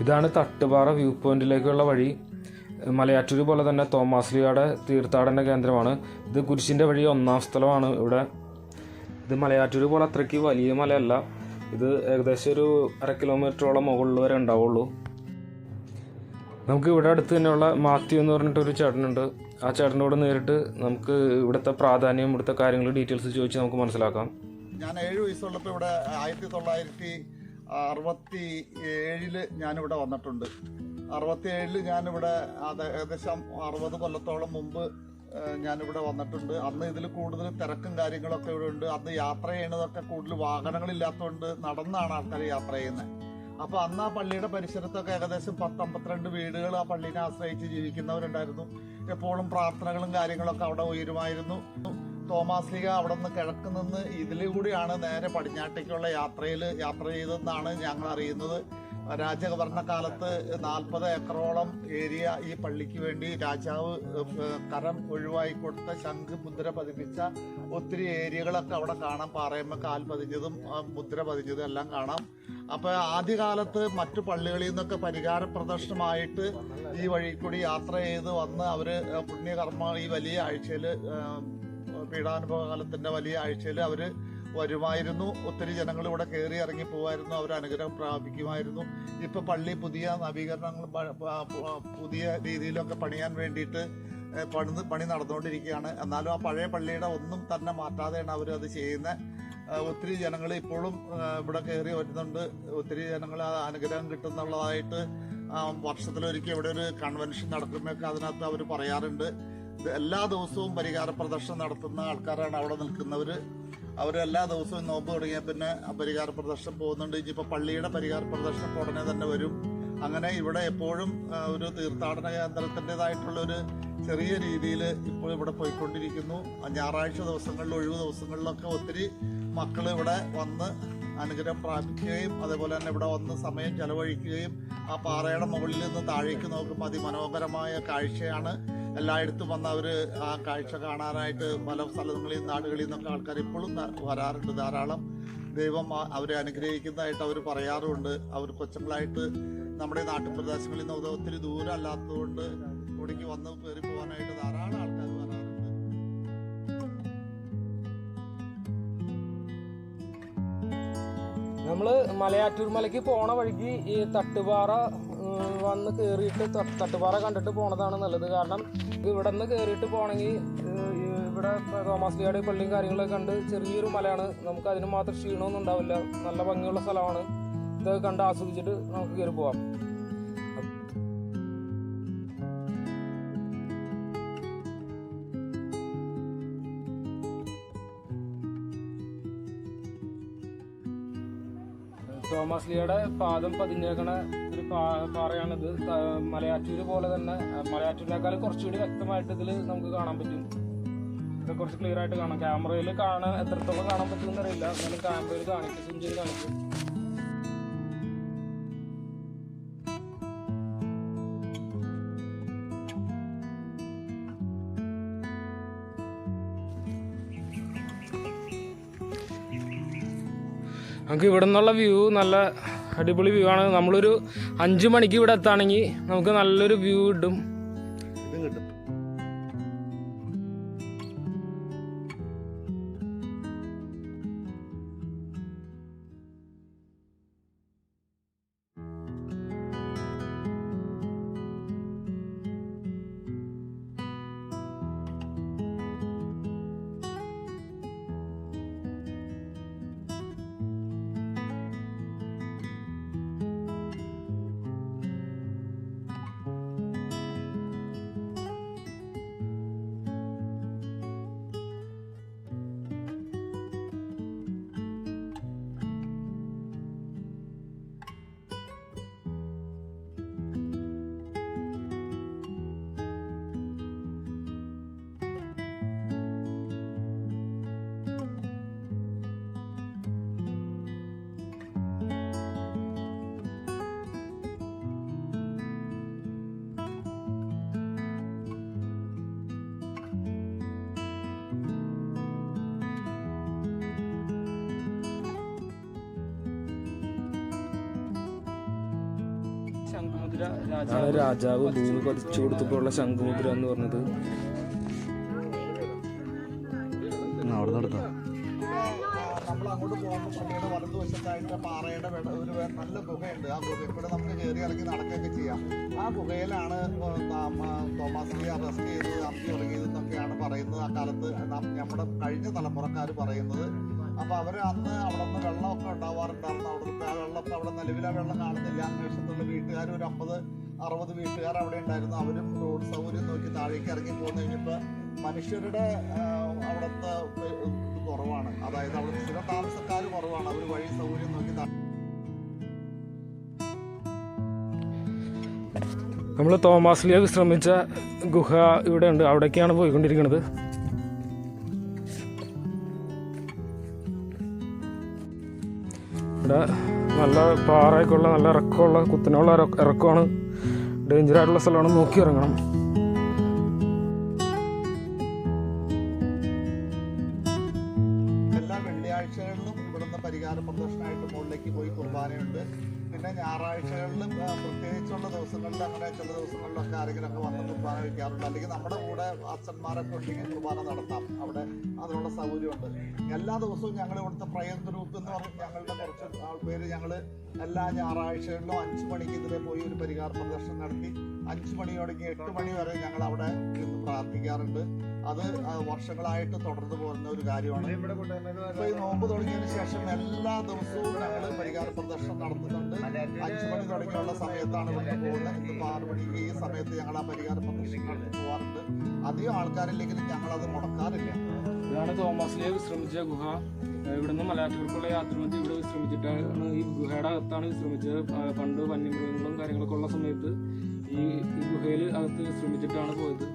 ഇതാണ് തട്ടുപാറ വ്യൂ പോയിന്റിലേക്കുള്ള വഴി. മലയാറ്റൂർ പോലെ തന്നെ തോമാസ്ലിയുടെ തീർത്ഥാടന കേന്ദ്രമാണ്. ഇത് കുരിശിന്റെ വഴി ഒന്നാം സ്ഥലമാണ് ഇവിടെ. ഇത് മലയാറ്റൂർ പോലെ അത്രയ്ക്ക് വലിയ മലയല്ല. ഇത് ഏകദേശം ഒരു അര കിലോമീറ്ററോളം മുകളിൽ വരെ ഉണ്ടാവുള്ളൂ. നമുക്ക് ഇവിടെ അടുത്ത് തന്നെയുള്ള മാത്യു എന്ന് പറഞ്ഞിട്ടൊരു ചേട്ടനുണ്ട്. ആ ചേട്ടനോട് നേരിട്ട് നമുക്ക് ഇവിടുത്തെ പ്രാധാന്യം ഇവിടുത്തെ കാര്യങ്ങൾ ഡീറ്റെയിൽസ് ചോദിച്ച് നമുക്ക് മനസ്സിലാക്കാം. ഞാൻ ഏഴ് വയസ്സുള്ളപ്പോൾ ഇവിടെ ആയിരത്തി തൊള്ളായിരത്തി അറുപത്തി ഏഴിൽ ഞാനിവിടെ വന്നിട്ടുണ്ട്. അറുപത്തി ഏഴിൽ ഞാനിവിടെ ഏകദേശം അറുപത് കൊല്ലത്തോളം മുമ്പ് ഞാനിവിടെ വന്നിട്ടുണ്ട്. അന്ന് ഇതിൽ കൂടുതൽ തിരക്കും കാര്യങ്ങളൊക്കെ ഇവിടെ ഉണ്ട്. അന്ന് യാത്ര ചെയ്യണതൊക്കെ കൂടുതൽ വാഹനങ്ങളില്ലാത്തതുകൊണ്ട് നടന്നാണ് ആൾക്കാർ യാത്ര ചെയ്യുന്നത് അപ്പൊ അന്ന് ആ പള്ളിയുടെ പരിസരത്തൊക്കെ ഏകദേശം പത്തമ്പത്തിരണ്ട് വീടുകൾ ആ പള്ളിനെ ആശ്രയിച്ച് ജീവിക്കുന്നവരുണ്ടായിരുന്നു. എപ്പോഴും പ്രാർത്ഥനകളും കാര്യങ്ങളൊക്കെ അവിടെ ഉയരുമായിരുന്നു. തോമാസ് ലീഗ അവിടെ നിന്ന് കിഴക്ക് നിന്ന് ഇതിലൂടെയാണ് നേരെ പടിഞ്ഞാട്ടേക്കുള്ള യാത്രയിൽ യാത്ര ചെയ്തതെന്നാണ് ഞങ്ങൾ അറിയുന്നത്. രാജഭരണകാലത്ത് നാൽപ്പത് ഏക്കറോളം ഏരിയ ഈ പള്ളിക്ക് വേണ്ടി രാജാവ് കരം ഒഴിവായി കൊടുത്ത ശംഖ് മുദ്ര പതിപ്പിച്ച ഒത്തിരി ഏരിയകളൊക്കെ അവിടെ കാണാം. പാറയമ്മ കാൽ പതിഞ്ഞതും മുദ്ര പതിഞ്ഞതും എല്ലാം കാണാം. അപ്പോൾ ആദ്യകാലത്ത് മറ്റു പള്ളികളിൽ നിന്നൊക്കെ പരിഹാര പ്രദർശനമായിട്ട് ഈ വഴി കൂടി യാത്ര ചെയ്ത് വന്ന് അവർ പുണ്യകർമ്മ ഈ വലിയ ആഴ്ചയിൽ ഏഹ്, പീഡാനുഭവ കാലത്തിന്റെ വലിയ ആഴ്ചയിൽ അവർ വരുമായിരുന്നു. ഒത്തിരി ജനങ്ങൾ ഇവിടെ കയറി ഇറങ്ങി പോകുമായിരുന്നു അവർ അനുഗ്രഹം പ്രാപിക്കുമായിരുന്നു. ഇപ്പൊ പള്ളി പുതിയ നവീകരണങ്ങൾ പുതിയ രീതിയിലൊക്കെ പണിയാൻ വേണ്ടിയിട്ട് പണി പണി നടന്നുകൊണ്ടിരിക്കുകയാണ്. എന്നാലും ആ പഴയ പള്ളിയുടെ ഒന്നും തന്നെ മാറ്റാതെയാണ് അവർ അത് ചെയ്യുന്നത് ഒത്തിരി ജനങ്ങൾ ഇപ്പോഴും ഇവിടെ കയറി വരുന്നുണ്ട്. ഒത്തിരി ജനങ്ങൾ ആ അനുഗ്രഹം കിട്ടുന്നുള്ളതായിട്ട് വർഷത്തിലൊരിക്കൽ ഇവിടെ ഒരു കൺവെൻഷൻ നടക്കുമ്പോഴൊക്കെ അതിനകത്ത് അവർ പറയാറുണ്ട്. എല്ലാ ദിവസവും പരിഹാര പ്രദർശനം നടത്തുന്ന ആൾക്കാരാണ് അവിടെ നിൽക്കുന്നവർ അവരെല്ലാ ദിവസവും നോമ്പ് തുടങ്ങിയാൽ പിന്നെ പരിഹാര പ്രദർശനം പോകുന്നുണ്ട്. ഇനിയിപ്പോൾ പള്ളിയുടെ പരിഹാര പ്രദർശനം ഉടനെ തന്നെ വരും. അങ്ങനെ ഇവിടെ എപ്പോഴും ഒരു തീർത്ഥാടന കേന്ദ്രത്തിന്റെതായിട്ടുള്ളൊരു ചെറിയ രീതിയിൽ ഇപ്പോൾ ഇവിടെ പോയിക്കൊണ്ടിരിക്കുന്നു. ഞായറാഴ്ച ദിവസങ്ങളിലും ഒഴിവ് ദിവസങ്ങളിലൊക്കെ ഒത്തിരി മക്കൾ ഇവിടെ വന്ന് അനുഗ്രഹം പ്രാപിക്കുകയും അതേപോലെ തന്നെ ഇവിടെ വന്ന് സമയം ചെലവഴിക്കുകയും ആ പാറയുടെ മുകളിൽ നിന്ന് താഴേക്ക് നോക്കുമ്പോൾ അതിമനോഹരമായ കാഴ്ചയാണ് എല്ലായിടത്തും വന്ന് അവർ ആ കാഴ്ച കാണാനായിട്ട് പല സ്ഥലങ്ങളിൽ നാടുകളിൽ നിന്നൊക്കെ ആൾക്കാർ ഇപ്പോഴും വരാറുണ്ട് ധാരാളം. ദൈവം അവരെ അനുഗ്രഹിക്കുന്നതായിട്ട് അവർ പറയാറുമുണ്ട് അവർ കൊച്ചുങ്ങളായിട്ട് നമ്മുടെ നാട്ടുപ്രദേശങ്ങളിൽ നിന്ന് ഒത്തിരി ദൂരം അല്ലാത്തതുകൊണ്ട് ഇവിടേക്ക് വന്ന് കയറി പോകാനായിട്ട് ധാരാളം ആൾക്കാർ വരാറുണ്ട്. നമ്മൾ മലയാറ്റൂർ മലയ്ക്ക് പോണ വഴിക്ക് ഈ തട്ടുപാറ വന്ന് കയറിയിട്ട് തട്ടുപാറ കണ്ടിട്ട് പോണതാണ് നല്ലത്. കാരണം ഇവിടെ നിന്ന് കയറിയിട്ട് പോകണമെങ്കിൽ ഇവിടെ തോമസ് ലിയാടെ പള്ളിയും കാര്യങ്ങളൊക്കെ കണ്ട് ചെറിയൊരു മലയാണ്. നമുക്ക് അതിന് മാത്രം ക്ഷീണമൊന്നും ഉണ്ടാവില്ല. നല്ല ഭംഗിയുള്ള സ്ഥലമാണ്. ഇതൊക്കെ കണ്ട് ആസ്വദിച്ചിട്ട് നമുക്ക് കയറി പോവാം. തോമസ് ലിയുടെ പാദം പതിഞ്ഞേക്കണ പാറയാണിത്. മലയാറ്റൂര് പോലെ തന്നെ മലയാറ്റൂരിനേക്കാൾ കുറച്ചുകൂടി വ്യക്തമായിട്ട് ഇതിൽ നമുക്ക് കാണാൻ പറ്റും. ഇത് കുറച്ച് ക്ലിയർ ആയിട്ട് കാണാം. ക്യാമറയിൽ കാണാൻ എത്രത്തോളം കാണാൻ പറ്റുമെന്ന് അറിയില്ല. എന്നാലും ക്യാമറയിൽ കാണിക്കും. zoom ചെയ്ത് കാണിക്കും. നമുക്ക് ഇവിടെ നിന്നുള്ള വ്യൂ നല്ല അടിപൊളി വ്യൂ ആണ്. നമ്മളൊരു അഞ്ച് മണിക്ക് ഇവിടെ എത്താണെങ്കിൽ നമുക്ക് നല്ലൊരു വ്യൂ കിട്ടും. അതാണ് രാജാവ് ഭൂമി പതിച്ചു കൊടുത്തപ്പോഴുള്ള ശംഖുമുദ്ര എന്ന് പറഞ്ഞത്. അവിടെ നടത്താം. നമ്മൾ അങ്ങോട്ട് പോകുമ്പോൾ പള്ളിയുടെ വലതുവശത്തായിട്ട് പാറയുടെ ഒരു നല്ല ഗുഹയുണ്ട്. ആ ഗുഹ ഇവിടെ നമുക്ക് കയറി ഇറങ്ങി നടക്കുകയൊക്കെ ചെയ്യാം. ആ ഗുഹയിലാണ് അറസ്റ്റ് ചെയ്തത് അമ്പി പറയുന്നത്. ആ കാലത്ത് നമ്മുടെ കഴിഞ്ഞ തലമുറക്കാർ പറയുന്നത് അപ്പൊ അവർ അന്ന് അവിടെ നിന്ന് വെള്ളമൊക്കെ ഉണ്ടാവാറുണ്ടായിരുന്നു. അവിടുത്തെ ആ വെള്ളമൊക്കെ അവിടെ നിലവിലെ വെള്ളം കാണുന്നില്ല. അന്വേഷണത്തിലുള്ള വീട്ടുകാർ ഒരു അമ്പത് അറുപത് വീട്ടുകാർ അവിടെ ഉണ്ടായിരുന്നു. അവരും റോഡ് സൗകര്യം നോക്കി താഴേക്ക് ഇറങ്ങി പോകുന്ന കഴിഞ്ഞപ്പോൾ മനുഷ്യരുടെ അവിടുത്തെ കുറവാണ്. അതായത് അവിടെ സ്ഥിര താമസക്കാർ കുറവാണ്. അവർ വഴി സൗകര്യം നോക്കി നമ്മൾ തോമാസിലേക്ക് ശ്രമിച്ച ഗുഹ ഇവിടെ ഉണ്ട് അവിടേക്കാണ് പോയിക്കൊണ്ടിരിക്കുന്നത് ഇവിടെ നല്ല പാറയൊക്കെ ഉള്ള നല്ല ഇറക്കമുള്ള കുത്തനെയുള്ള ഇറ- ഇറക്കമാണ്. ഡേഞ്ചർ ആയിട്ടുള്ള സ്ഥലമാണ്. നോക്കി ഇറങ്ങണം. ആ, പ്രത്യേകിച്ചുള്ള ദിവസങ്ങളിൽ അങ്ങനെ ചില ദിവസങ്ങളിലൊക്കെ ആരെങ്കിലുമൊക്കെ വന്ന് കുർബാന വയ്ക്കാറുണ്ട് അല്ലെങ്കിൽ നമ്മുടെ കൂടെ അച്ഛന്മാരൊക്കെ ഉണ്ടെങ്കിൽ കുർബാന നടത്താം. അവിടെ അതിനുള്ള സൗകര്യമുണ്ട്. എല്ലാ ദിവസവും ഞങ്ങൾ ഇവിടുത്തെ പ്രയർ ഗ്രൂപ്പ് എന്ന് പറഞ്ഞ ഞങ്ങളുടെ കുറച്ച് ആൾക്കാർ ഞങ്ങൾ എല്ലാ ഞായറാഴ്ചകളിലും അഞ്ച് മണിക്ക് ഇതിലെ പോയി ഒരു പരിഹാര പ്രദർശനം നടത്തി. അഞ്ച് മണി തുടങ്ങി എട്ട് മണി വരെ ഞങ്ങൾ അവിടെ ഇരുന്ന് പ്രാർത്ഥിക്കാറുണ്ട്. അത് വർഷങ്ങളായിട്ട് തുടർന്നു പോകുന്ന ഒരു കാര്യമാണ്. ഇപ്പൊ ഈ നോമ്പ് തുടങ്ങിയതിന് ശേഷം എല്ലാ ദിവസവും ഞങ്ങൾ പരിഹാര പ്രദർശനം നടത്തുന്നുണ്ട്. അഞ്ചു മണി തുടങ്ങിയുള്ള സമയത്താണ് ഇവിടെ പോകുന്നത്. ഇന്നിപ്പോ ആറ് മണി ഈ സമയത്ത് ഞങ്ങൾ ആ പരിഹാര പ്രദർശനം നടത്തി പോകാറുണ്ട്. അധികം ആൾക്കാരില്ലെങ്കിലും ഞങ്ങൾ അത് മുടക്കാറില്ല. ഇതാണ് തോമസിലെ വിശ്രമിച്ച ഗുഹ. ഇവിടുന്ന് മലയാറ്റൂർക്കുള്ള യാത്രമതി ഇവിടെ വിശ്രമിച്ചിട്ടാണ് ഈ ഗുഹയുടെ അകത്താണ് വിശ്രമിച്ചത്. പണ്ട് വന്യമൃഗങ്ങളും കാര്യങ്ങളൊക്കെ ഉള്ള സമയത്ത് ഈ ഗുഹയിൽ അകത്ത് വിശ്രമിച്ചിട്ടാണ് പോയത്.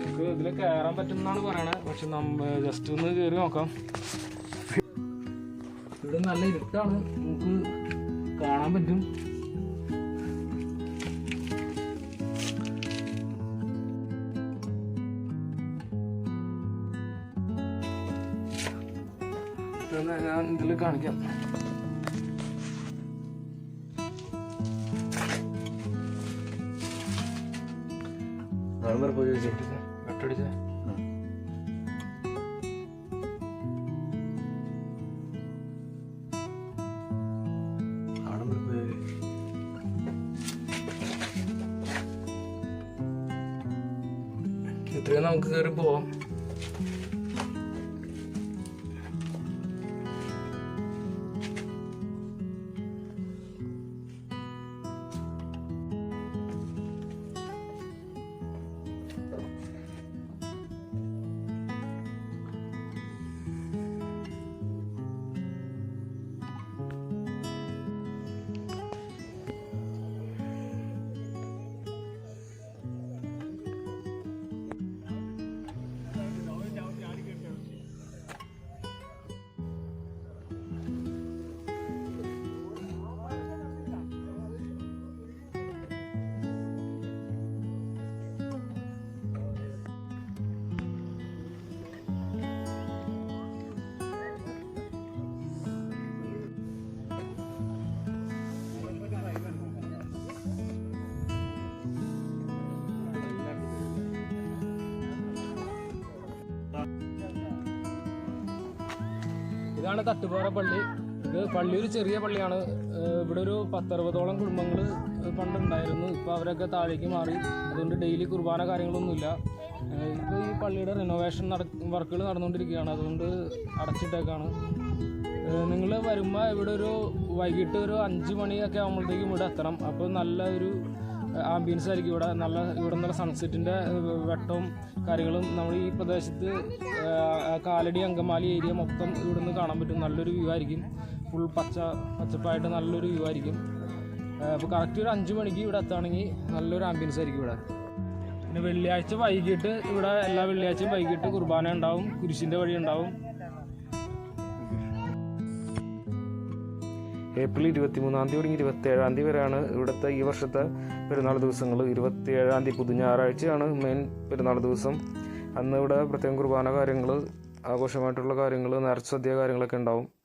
നമുക്ക് ഇതിൽ കയറാൻ പറ്റും എന്നാണ് പറയണത് പക്ഷെ നമ്മ ജസ്റ്റ് ഒന്ന് കയറി നോക്കാം. ഇവിടെ നല്ല ഇരുട്ടാണ്. നമുക്ക് കാണാൻ പറ്റും. ഞാൻ ഇതിൽ കാണിക്കാം. വരെ പോയി ചോദിച്ചു വെട്ടടിച്ച? ഇത്രയും നമുക്ക് കയറി പോവാം ഇതാണ് തട്ടുപാറ പള്ളി. ഇത് പള്ളി ഒരു ചെറിയ പള്ളിയാണ്. ഇവിടെ ഒരു പത്തറുപതോളം കുടുംബങ്ങൾ പണ്ടുണ്ടായിരുന്നു. ഇപ്പോൾ അവരൊക്കെ താഴേക്ക് മാറി. അതുകൊണ്ട് ഡെയിലി കുർബാന കാര്യങ്ങളൊന്നുമില്ല. ഇപ്പോൾ ഈ പള്ളിയുടെ റിനോവേഷൻ നട വർക്കുകൾ നടന്നുകൊണ്ടിരിക്കുകയാണ്. അതുകൊണ്ട് അടച്ചിട്ടേക്കാണ്. നിങ്ങൾ വരുമ്പോൾ ഇവിടെ ഒരു വൈകിട്ട് ഒരു അഞ്ച് മണിയൊക്കെ ആകുമ്പോഴത്തേക്കും ഇവിടെ എത്തണം. അപ്പോൾ നല്ല ഒരു ആംബിയൻസ് ആയിരിക്കും ഇവിടെ. നല്ല ഇവിടെ നല്ല സൺസെറ്റിന്റെ വെട്ടവും കാര്യങ്ങളും നമ്മൾ ഈ പ്രദേശത്ത് കാലടി അങ്കമാലി ഏരിയ മൊത്തം ഇവിടെ നിന്ന് കാണാൻ പറ്റും. നല്ലൊരു വ്യൂ ആയിരിക്കും. ഫുൾ പച്ച പച്ചപ്പായിട്ട് നല്ലൊരു വ്യൂ ആയിരിക്കും. അപ്പോൾ കറക്റ്റ് ഒരു അഞ്ച് മണിക്ക് ഇവിടെ എത്തുകയാണെങ്കിൽ നല്ലൊരു ആംബിയൻസ് ആയിരിക്കും ഇവിടെ. പിന്നെ വെള്ളിയാഴ്ച വൈകിട്ട് ഇവിടെ എല്ലാ വെള്ളിയാഴ്ചയും വൈകിട്ട് കുർബാന ഉണ്ടാവും. കുരിശിന്റെ വഴി ഉണ്ടാവും. ഏപ്രിൽ ഇരുപത്തി മൂന്നാം തീയതി തുടങ്ങി ഇരുപത്തി ഏഴാം തീയതി വരെയാണ് ഇവിടുത്തെ ഈ വർഷത്തെ പെരുന്നാൾ ദിവസങ്ങൾ ഇരുപത്തി ഏഴാം തീയതി പുതു ഞായറാഴ്ചയാണ് മെയിൻ പെരുന്നാൾ ദിവസം. അന്ന് ഇവിടെ പ്രത്യേകം കുർബാന കാര്യങ്ങൾ ആഘോഷമായിട്ടുള്ള കാര്യങ്ങൾ നേർച്ച സദ്യ കാര്യങ്ങളൊക്കെ ഉണ്ടാവും.